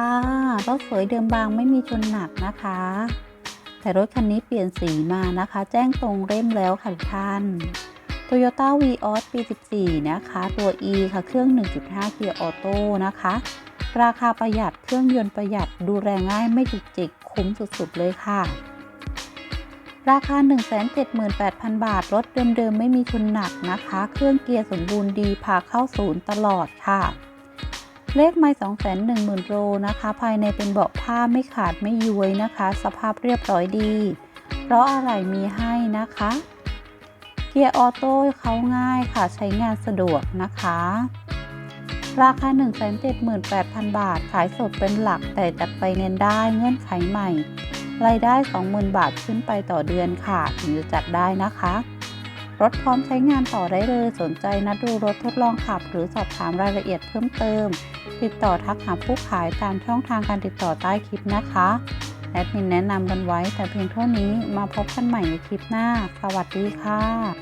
ค่ะรถสวยเดิมบางไม่มีชนหนักนะคะ แต่รถคันนี้เปลี่ยนสีมานะคะ แจ้งตรงเล่มแล้วค่ะทุกท่าน Toyota Vios ปี 14 นะคะ ตัว E ค่ะ เครื่อง 1.5 เกียร์ออโต้นะคะ ราคาประหยัด เครื่องยนต์ประหยัด ดูแลง่ายไม่จุกจิก คุ้มสุดๆ เลยค่ะ ราคา 178,000 บาท รถเดิมๆ ไม่มีชนหนักนะคะ เครื่องเกียร์สมบูรณ์ดี พาเข้าศูนย์ตลอดค่ะ เลขไม่210,000โลนะคะ ภายในเป็นเบาะผ้าไม่ขาดไม่ย้วยนะคะ สภาพเรียบร้อยดี เพราะอะไรมีให้นะคะ เกียร์ออโต้เขาง่ายค่ะใช้งานสะดวกนะคะ ราคา 178,000 บาท ขายสดเป็นหลักแต่จัดไปเน้นได้เงื่อนไขใหม่ รายได้ 20,000 บาทขึ้นไปต่อเดือนค่ะ ถึงจะจัดได้นะคะ รถพร้อมใช้งานต่อได้เลย สนใจนัดดูรถทดลองขับ หรือสอบถามรายละเอียดเพิ่มเติม ติดต่อทักหาผู้ขายตามช่องทางการติดต่อใต้คลิปนะคะแอดมินแนะนำกันไว้แต่เพียงเท่านี้มาพบกันใหม่ในคลิปหน้า สวัสดีค่ะ